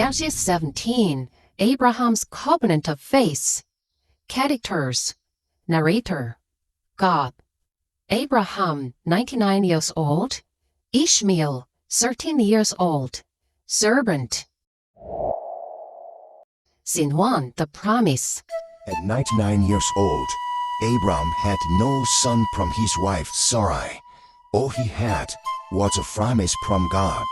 Genesis 17, Abraham's covenant of faith. Characters. Narrator. God. Abraham, 99 years old. Ishmael, 13 years old. Servant. Scene 1, The Promise. At 99 years old, Abram had no son from his wife Sarai. All he had was a promise from God.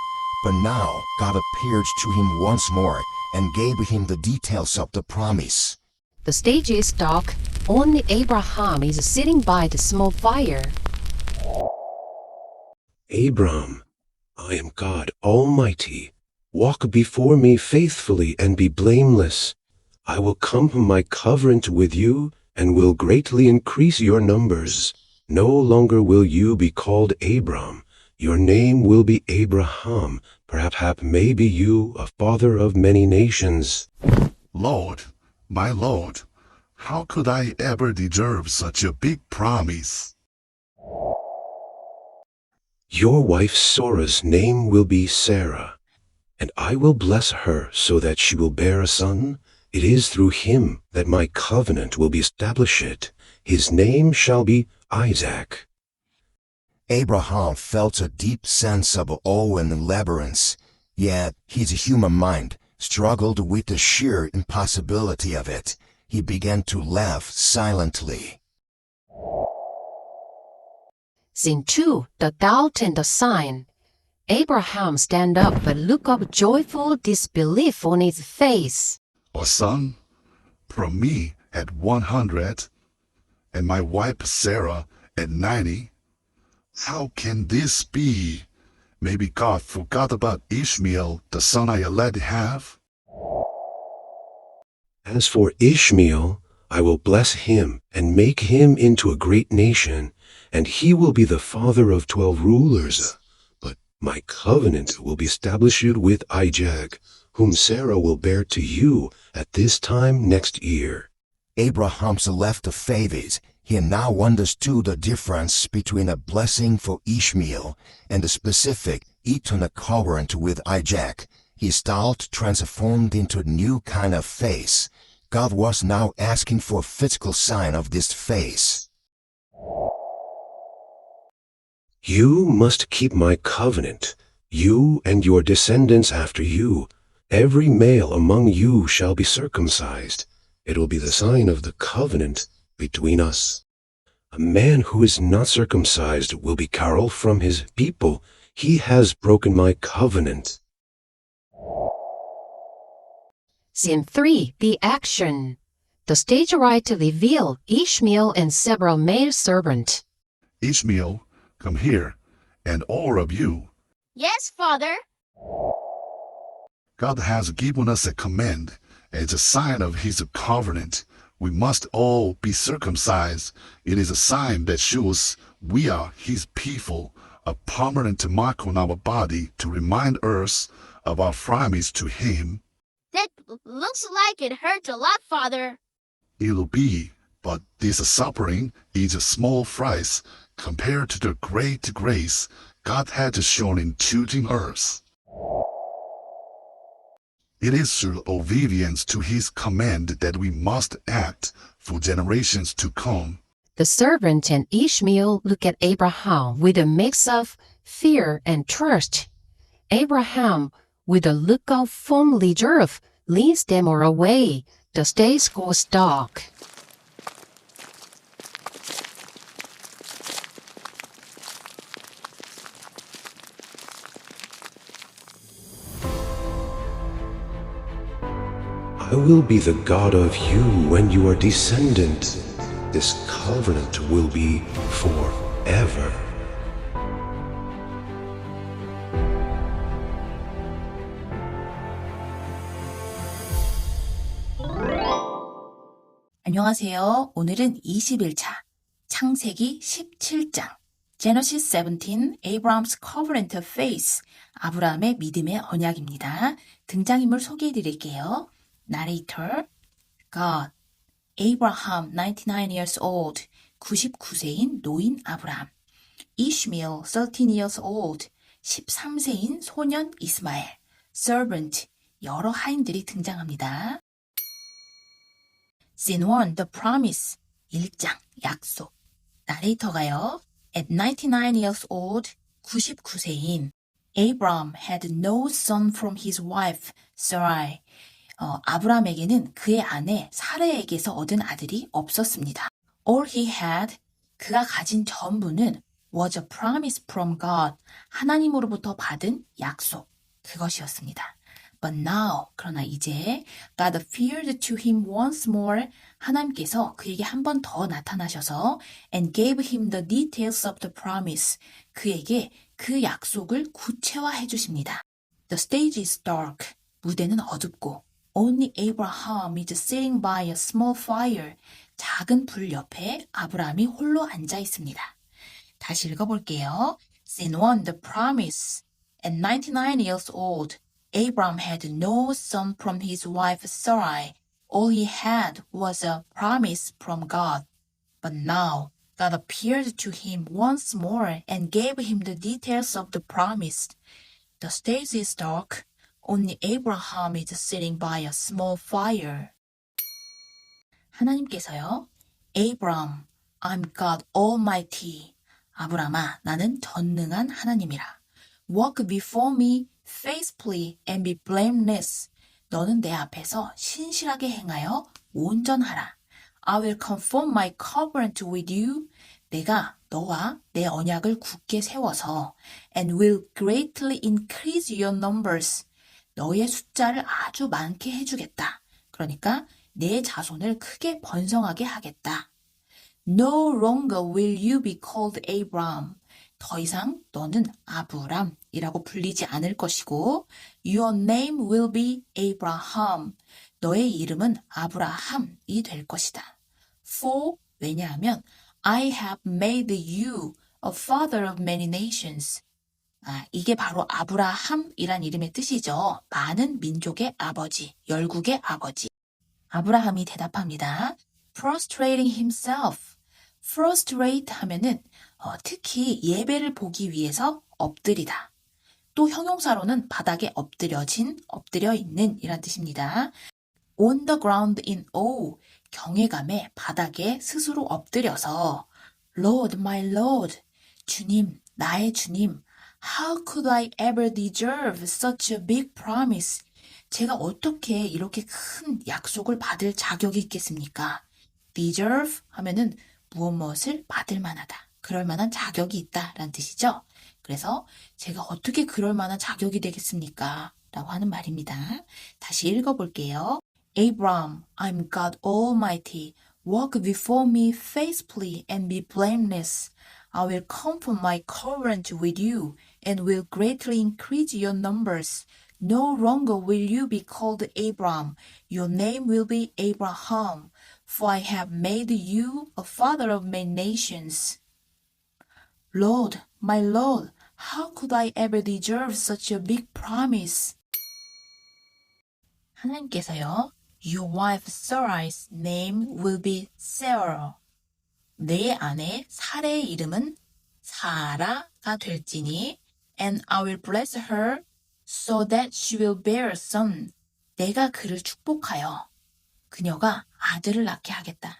But now God appeared to him once more and gave him the details of the promise. The stage is dark. Only Abraham is sitting by the small fire. Abram, I am God Almighty. Walk before me faithfully and be blameless. I will come from my covenant with you and will greatly increase your numbers. No longer will you be called Abram. Your name will be Abraham. Perhaps may be you a father of many nations. Lord, my Lord, how could I ever deserve such a big promise? Your wife Sora's name will be Sarah, and I will bless her so that she will bear a son. It is through him that my covenant will be established. His name shall be Isaac. Abraham felt a deep sense of awe and reverence, yet his human mind struggled with the sheer impossibility of it. He began to laugh silently. Scene 2, The Doubt and the Sign. Abraham stand up a look of joyful disbelief on his face. A son from me at 100 and my wife Sarah at 90. How can this be? Maybe God forgot about Ishmael, the son I already have? As for Ishmael, I will bless him and make him into a great nation, and he will be the father of twelve rulers. But my covenant will be established with Isaac, whom Sarah will bear to you at this time next year. Abraham's left of phases. He now understood the difference between a blessing for Ishmael and the specific eternal covenant with Isaac. His thought transformed into a new kind of faith. God was now asking for a physical sign of this faith. You must keep my covenant, you and your descendants after you. Every male among you shall be circumcised. It will be the sign of the covenant between us. A man who is not circumcised will be carried from his people. He has broken my covenant. Scene 3, The Action. The stage right to reveal Ishmael and several male servants. Ishmael, come here, and all of you. Yes, Father. God has given us a command as a sign of his covenant. We must all be circumcised. It is a sign that shows we are his people, a permanent mark on our body to remind us of our promise to him. That looks like it hurts a lot, Father. It'll be, but this suffering is a small price compared to the great grace God had shown in choosing us. It is through obedience to his command that we must act for generations to come. The servant and Ishmael look at Abraham with a mix of fear and trust. Abraham, with a look of firm reserve, leads them away. The stage goes dark. I will be the God of you when you are descendant. This covenant will be forever. 안녕하세요. 오늘은 21차 창세기 17장 Genesis 17 Abraham's Covenant of Faith 아브라함의 믿음의 언약입니다. 등장인물 소개해 드릴게요. Narrator God Abraham 99 years old 99세인 노인 아브라함 Ishmael 13 years old 13세인 소년 이스마엘 Servant 여러 하인들이 등장합니다. Scene 1, The Promise. 1장, 약속. 나레이터가요. At 99 years old, 99세인 Abram had no son from his wife, Sarai. 어, 아브라함에게는 그의 아내 사레에게서 얻은 아들이 없었습니다. All he had, 그가 가진 전부는 was a promise from God, 하나님으로부터 받은 약속, 그것이었습니다. But now, 그러나 이제 God appeared to him once more, 하나님께서 그에게 한 번 더 나타나셔서 and gave him the details of the promise, 그에게 그 약속을 구체화해 주십니다. The stage is dark, 무대는 어둡고 Only Abraham is sitting by a small fire. 작은 불 옆에 아브라함이 홀로 앉아 있습니다. 다시 읽어볼게요. Scene 1, the promise. At 99 years old, Abraham had no son from his wife Sarai. All he had was a promise from God. But now, God appeared to him once more and gave him the details of the promise. The stage is dark. Only Abraham is sitting by a small fire. 하나님께서요, Abram, I'm God Almighty. 아브라함아, 나는 전능한 하나님이라. Walk before me faithfully and be blameless. 너는 내 앞에서 신실하게 행하여 온전하라. I will confirm my covenant with you. 내가 너와 내 언약을 굳게 세워서 and will greatly increase your numbers. 너의 숫자를 아주 많게 해주겠다. 그러니까 내 자손을 크게 번성하게 하겠다. No longer will you be called Abram. 더 이상 너는 아브람이라고 불리지 않을 것이고 Your name will be Abraham. 너의 이름은 아브라함이 될 것이다. For 왜냐하면 I have made you a father of many nations. 아, 이게 바로 아브라함이란 이름의 뜻이죠. 많은 민족의 아버지, 열국의 아버지. 아브라함이 대답합니다. prostrating himself. prostrate 하면은 어, 특히 예배를 보기 위해서 엎드리다. 또 형용사로는 바닥에 엎드려진, 엎드려 있는 이란 뜻입니다. on the ground in awe. 경외감에 바닥에 스스로 엎드려서 Lord, my Lord. 주님, 나의 주님. How could I ever deserve such a big promise? 제가 어떻게 이렇게 큰 약속을 받을 자격이 있겠습니까? deserve 하면은 무엇 무엇을 받을 만하다. 그럴 만한 자격이 있다. 라는 뜻이죠. 그래서 제가 어떻게 그럴 만한 자격이 되겠습니까? 라고 하는 말입니다. 다시 읽어볼게요. Abram, I'm God Almighty. Walk before me faithfully and be blameless. I will confirm my covenant with you and will greatly increase your numbers. No longer will you be called Abram. Your name will be Abraham. For I have made you a father of many nations. Lord, my Lord, how could I ever deserve such a big promise? 하나님께서요, Your wife Sarai's name will be Sarah. 내 아내 사레의 이름은 사라가 될지니, and I will bless her so that she will bear a son. 내가 그를 축복하여 그녀가 아들을 낳게 하겠다.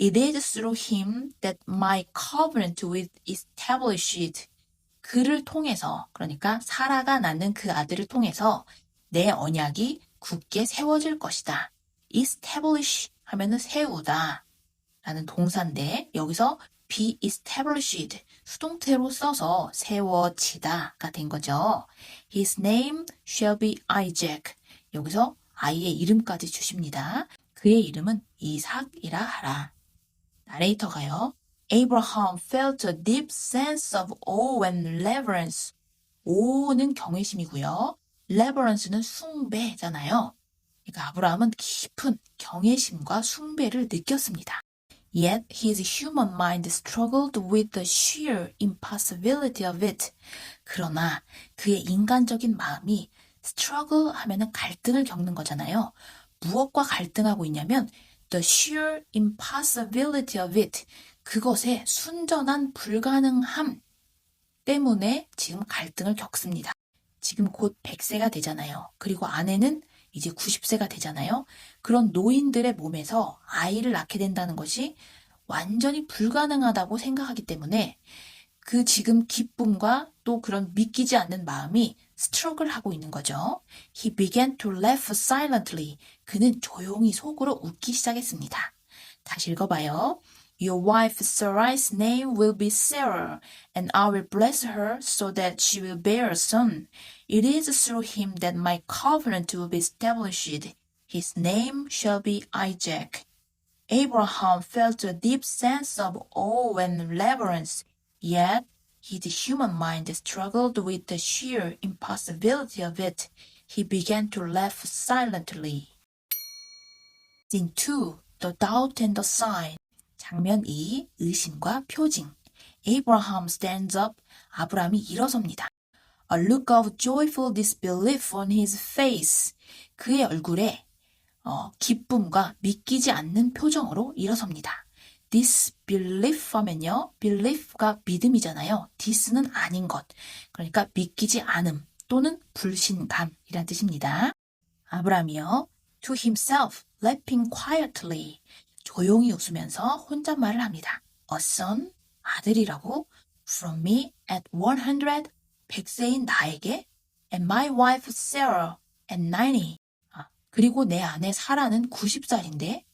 It is through him that my covenant will established. 그를 통해서, 그러니까 사라가 낳는 그 아들을 통해서 내 언약이 굳게 세워질 것이다. establish 하면은 세우다 라는 동사인데 여기서 be established 수동태로 써서 세워지다가 된 거죠. His name shall be Isaac. 여기서 아이의 이름까지 주십니다. 그의 이름은 이삭이라 하라. 나레이터가요. Abraham felt a deep sense of awe and reverence. 오는 경외심이고요. reverence는 숭배잖아요. 그러니까 아브라함은 깊은 경외심과 숭배를 느꼈습니다. Yet his human mind struggled with the sheer impossibility of it. 그러나 그의 인간적인 마음이 struggle 하면은 갈등을 겪는 거잖아요. 무엇과 갈등하고 있냐면 the sheer impossibility of it. 그것의 순전한 불가능함 때문에 지금 갈등을 겪습니다. 지금 곧 100세가 되잖아요. 그리고 아내는 이제 90세가 되잖아요. 그런 노인들의 몸에서 아이를 낳게 된다는 것이 완전히 불가능하다고 생각하기 때문에 그 지금 기쁨과 또 그런 믿기지 않는 마음이 스트럭을 하고 있는 거죠. He began to laugh silently. 그는 조용히 속으로 웃기 시작했습니다. 다시 읽어봐요. Your wife Sarai's name will be Sarah, and I will bless her so that she will bear a son. It is through him that my covenant will be established. His name shall be Isaac. Abraham felt a deep sense of awe and reverence, yet his human mind struggled with the sheer impossibility of it. He began to laugh silently. Scene 2. The doubt and the sign. 장면 2. 의심과 표징. Abraham stands up. 아브라함이 일어섭니다. A look of joyful disbelief on his face. 그의 얼굴에 어, 기쁨과 믿기지 않는 표정으로 일어섭니다. disbelief 하면요. belief가 믿음이잖아요. this는 아닌 것. 그러니까 믿기지 않음 또는 불신감이란 뜻입니다. 아브라함이요. to himself, laughing quietly. 조용히 웃으면서 혼잣말을 합니다. A son, 아들이라고 from me at 100, 100세인 나에게 and my wife Sarah at 90. 아, 그리고 내 아내 사라는 90살인데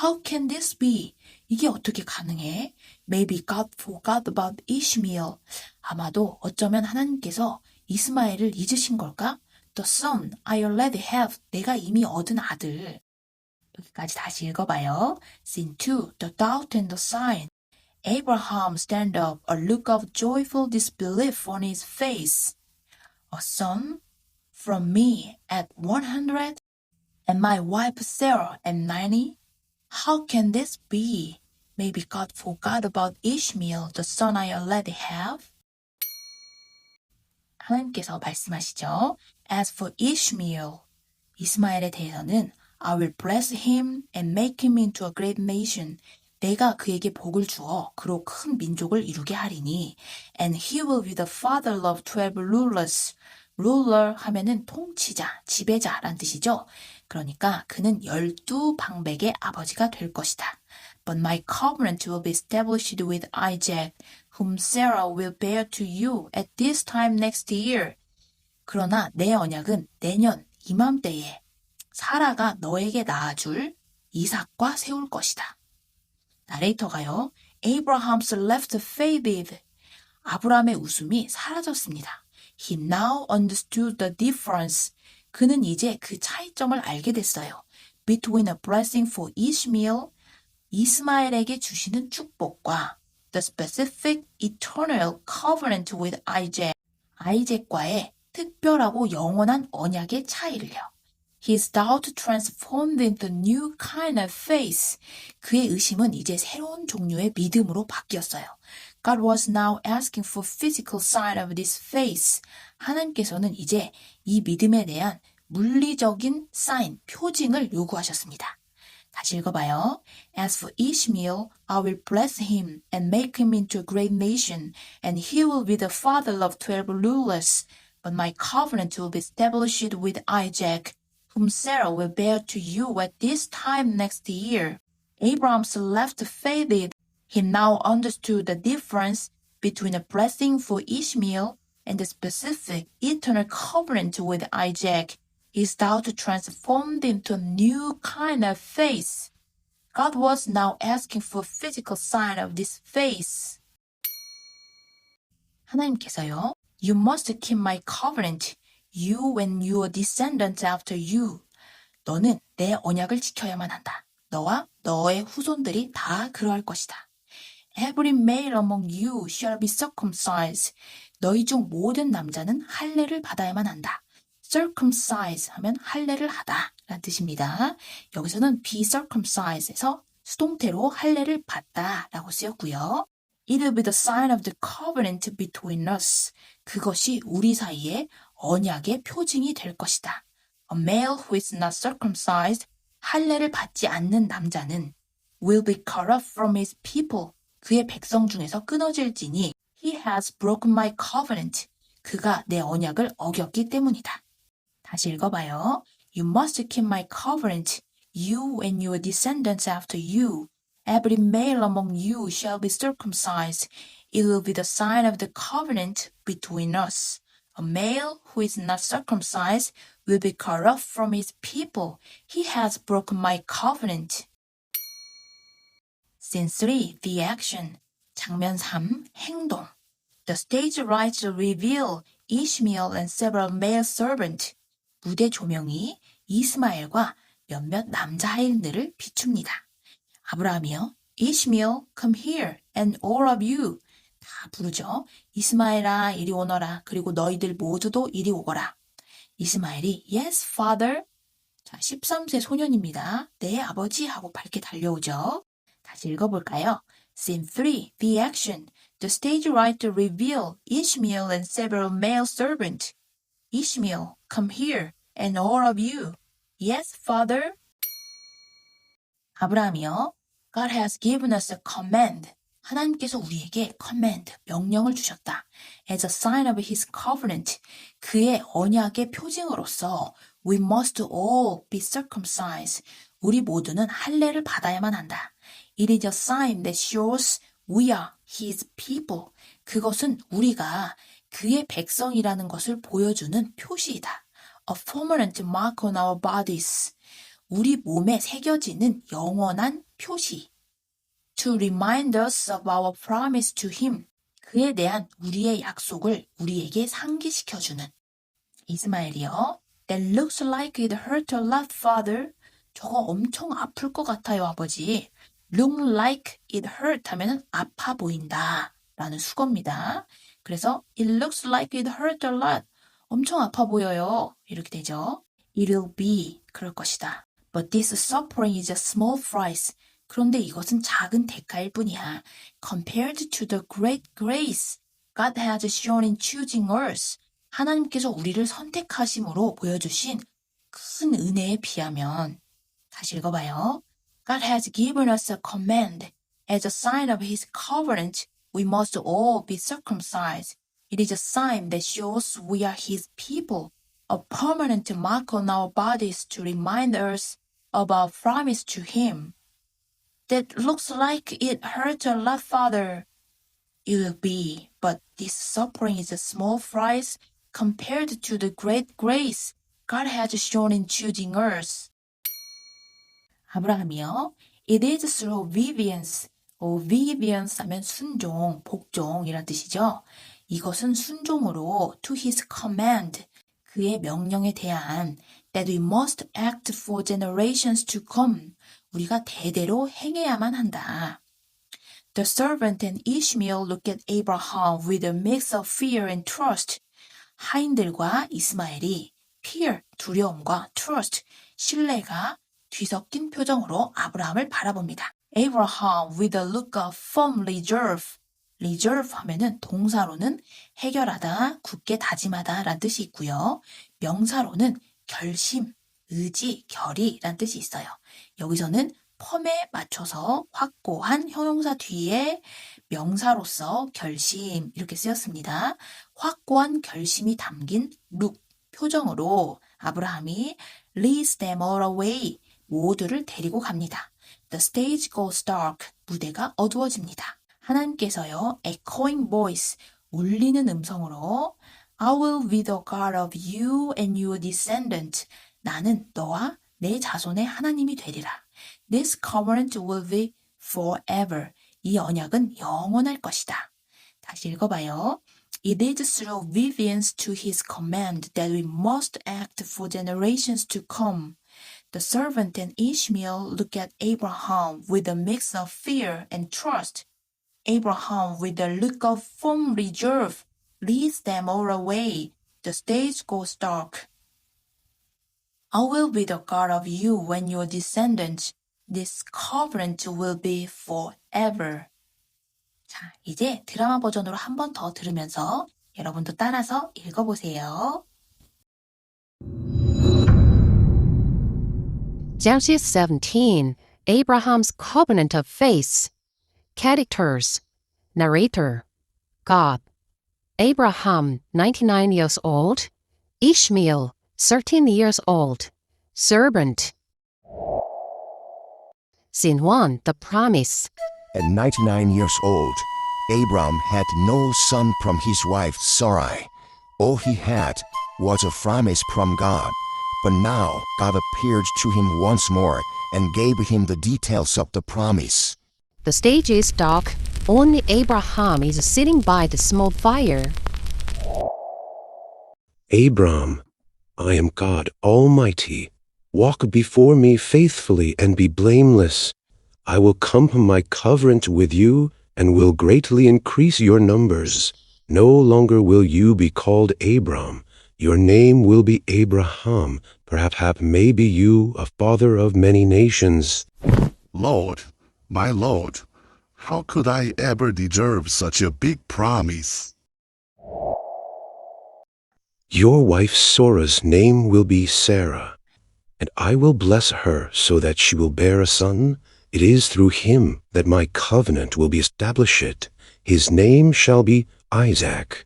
How can this be? 이게 어떻게 가능해? Maybe God forgot about Ishmael. 아마도 어쩌면 하나님께서 이스마엘을 잊으신 걸까? The son I already have. 내가 이미 얻은 아들. 여기까지 다시 읽어봐요. Scene 2. The doubt and the sign. Abraham stand up, a look of joyful disbelief on his face. A son from me at 100 and my wife Sarah at 90? How can this be? Maybe God forgot about Ishmael, the son I already have? 하나님께서 말씀하시죠. As for Ishmael, 이스마엘에 대해서는 I will bless him and make him into a great nation. 내가 그에게 복을 주어 그로 큰 민족을 이루게 하리니 and he will be the father of twelve rulers. ruler 하면은 통치자, 지배자란 뜻이죠. 그러니까 그는 열두 방백의 아버지가 될 것이다. But my covenant will be established with Isaac, whom Sarah will bear to you at this time next year. 그러나 내 언약은 내년 이맘때에 사라가 너에게 낳아줄 이삭과 세울 것이다. 나레이터가요. Abraham's left faded. 아브라함의 웃음이 사라졌습니다. He now understood the difference. 그는 이제 그 차이점을 알게 됐어요. Between a blessing for Ishmael, 이스마엘에게 주시는 축복과 the specific eternal covenant with Isaac, 아이잭과의 특별하고 영원한 언약의 차이를요. His doubt transformed into new kind of faith. 그의 의심은 이제 새로운 종류의 믿음으로 바뀌었어요. God was now asking for physical sign of this faith. 하나님께서는 이제 이 믿음에 대한 물리적인 사인, 표징을 요구하셨습니다. 다시 읽어봐요. As for Ishmael, I will bless him and make him into a great nation, and he will be the father of twelve rulers. But my covenant will be established with Isaac, whom Sarah will bear to you at this time next year. Abraham's left faded. He now understood the difference between a blessing for Ishmael and the specific eternal covenant with Isaac. His doubt transformed into a new kind of faith. God was now asking for physical sign of this faith. 하나님께서요, You must keep my covenant, You and your descendants after you. 너는 내 언약을 지켜야만 한다. 너와 너의 후손들이 다 그러할 것이다. Every male among you shall be circumcised. 너희 중 모든 남자는 할례를 받아야만 한다. circumcise 하면 할례를 하다 라는 뜻입니다. 여기서는 be circumcised에서 수동태로 할례를 받다 라고 쓰였고요. It will be the sign of the covenant between us. 그것이 우리 사이에 언약의 표징이 될 것이다. A male who is not circumcised, 할례를 받지 않는 남자는 will be cut off from his people. 그의 백성 중에서 끊어질지니 he has broken my covenant. 그가 내 언약을 어겼기 때문이다. 다시 읽어봐요. You must keep my covenant, you and your descendants after you. Every male among you shall be circumcised. It will be the sign of the covenant between us. A male who is not circumcised will be cut off from his people. He has broken my covenant. Scene 3. The action. 장면 3. 행동. The stage lights reveal Ishmael and several male servants. 무대 조명이 이스마엘과 몇몇 남자 하인들을 비춥니다. 아브라함이요. Ishmael, come here, and all of you. 다 부르죠. 이스마엘아, 이리 오너라. 그리고 너희들 모두도 이리 오거라. 이스마엘이 Yes, father. 자, 13세 소년입니다. 네, 아버지 하고 밝게 달려오죠. 다시 읽어볼까요? Scene 3. The action. The stage writer reveal Ishmael and several male servants. Ishmael, come here, and all of you. Yes, father. 아브라함이요. God has given us a command. 하나님께서 우리에게 command, 명령을 주셨다. As a sign of his covenant. 그의 언약의 표징으로서 we must all be circumcised. 우리 모두는 할례를 받아야만 한다. It is a sign that shows we are his people. 그것은 우리가 그의 백성이라는 것을 보여주는 표시이다. A permanent mark on our bodies. 우리 몸에 새겨지는 영원한 표시. To remind us of our promise to him. 그에 대한 우리의 약속을 우리에게 상기시켜주는. 이스마엘이요. That looks like it hurt a lot, father. 저거 엄청 아플 것 같아요, 아버지. Look like it hurt 하면은 아파 보인다. 라는 수거입니다. 그래서 it looks like it hurt a lot. 엄청 아파 보여요. 이렇게 되죠. It'll be 그럴 것이다. But this suffering is a small price. 그런데 이것은 작은 대가일 뿐이야. Compared to the great grace God has shown in choosing us. 하나님께서 우리를 선택하심으로 보여주신 큰 은혜에 비하면 다시 읽어봐요. God has given us a command. As a sign of his covenant, we must all be circumcised. It is a sign that shows we are his people, a permanent mark on our bodies to remind us of our promise to him. That looks like it hurt a lot, Father. It will be, but this suffering is a small price compared to the great grace God has shown in choosing us. 아브라함이요. It is through obedience. obedience 하면 순종, 복종이란 뜻이죠. 이것은 순종으로 to his command, 그의 명령에 대한 that we must act for generations to come. 우리가 대대로 행해야만 한다. The servant and Ishmael look at Abraham with a mix of fear and trust. 하인들과 이스마엘이 fear, 두려움과 trust, 신뢰가 뒤섞인 표정으로 아브라함을 바라봅니다. Abraham with a look of firm reserve. reserve 하면은 동사로는 해결하다, 굳게 다짐하다 란 뜻이 있고요. 명사로는 결심, 의지, 결의 란 뜻이 있어요. 여기서는 펌에 맞춰서 확고한 형용사 뒤에 명사로서 결심 이렇게 쓰였습니다. 확고한 결심이 담긴 look 표정으로 아브라함이 leads them all away 모두를 데리고 갑니다. The stage goes dark. 무대가 어두워집니다. 하나님께서요, echoing voice, 울리는 음성으로 I will be the God of you and your descendant. 나는 너와 내 자손의 하나님이 되리라. This covenant will be forever. 이 언약은 영원할 것이다. 다시 읽어봐요. It is through obedience to his command that we must act for generations to come. The servant and Ishmael look at Abraham with a mix of fear and trust. Abraham, with a look of firm reserve, leads them all away. The stage goes dark. I will be the God of you and your descendants. This covenant will be forever. 자, 이제 드라마 버전으로 한 번 더 들으면서 여러분도 따라서 읽어보세요. Genesis 17 Abraham's covenant of faith. Characters Narrator God. Abraham, 99 years old. Ishmael, 13 years old. servant. Scene 1 The Promise. At 99 years old, Abram had no son from his wife Sarai. All he had was a promise from God. But now God appeared to him once more and gave him the details of the promise. The stage is dark. Only Abraham is sitting by the small fire. Abram, I am God Almighty. Walk before me faithfully and be blameless. I will come my covenant with you and will greatly increase your numbers. No longer will you be called Abram. Your name will be Abraham. Perhaps maybe you a father of many nations. Lord, my Lord, how could I ever deserve such a big promise? Your wife Sora's name will be Sarah, and I will bless her so that she will bear a son. It is through him that my covenant will be established. His name shall be Isaac.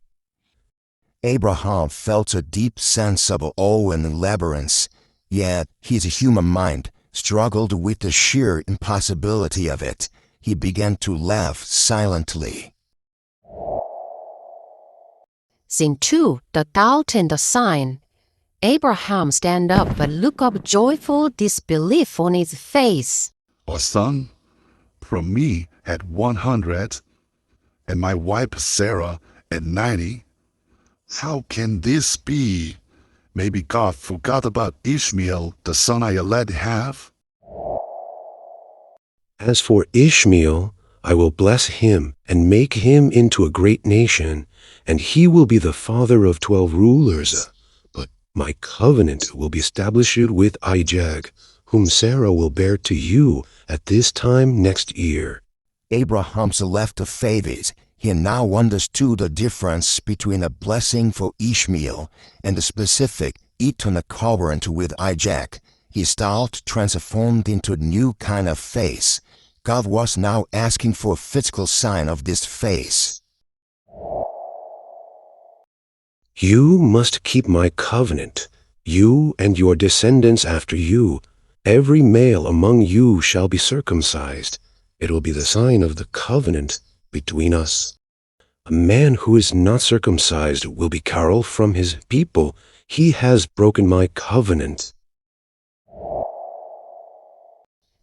Abraham felt a deep sense of awe and reverence, yet his human mind struggled with the sheer impossibility of it. He began to laugh silently. Scene 2 The Doubt and the Sign. Abraham stand up a look of joyful disbelief on his face. A son from me at 100 and my wife Sarah at 90. How can this be? Maybe God forgot about Ishmael, the son I already have? As for Ishmael, I will bless him and make him into a great nation, and he will be the father of twelve rulers. But my covenant will be established with Isaac, whom Sarah will bear to you at this time next year. Abraham's left of faith. He now understood the difference between a blessing for Ishmael and the specific eternal covenant with Isaac. His thought transformed into a new kind of faith. God was now asking for a physical sign of this faith. You must keep my covenant, you and your descendants after you. Every male among you shall be circumcised. It will be the sign of the covenant between us. A man who is not circumcised will be cut off from his people. He has broken my covenant.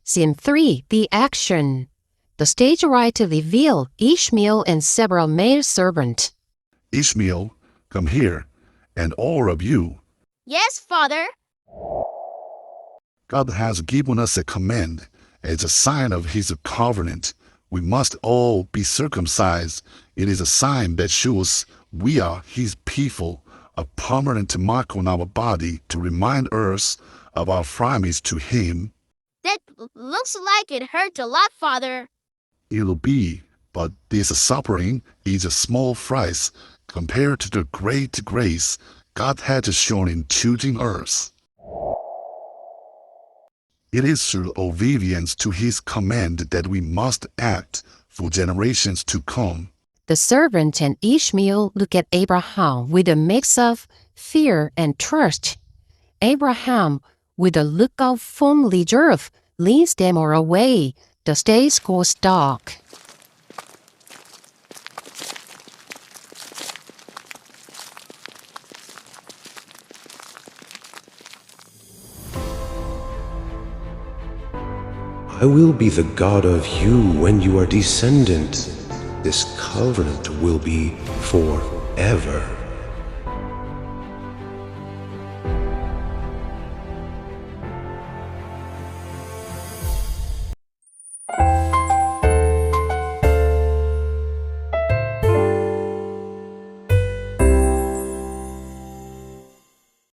Scene 3 The Action. The stage writer reveal Ishmael and several male servants. Ishmael, come here, and all of you. Yes, father. God has given us a command as a sign of his covenant. We must all be circumcised. It is a sign that shows we are his people, a permanent mark on our body to remind us of our promise to him. That looks like it hurt a lot, father. It'll be, but this suffering is a small price compared to the great grace God had shown in choosing us. It is through obedience to his command that we must act for generations to come. The servant and Ishmael look at Abraham with a mix of fear and trust. Abraham, with a look of firm reserve, leads them away. The stage goes dark. I will be the God of you when you are descendant. This covenant will be forever.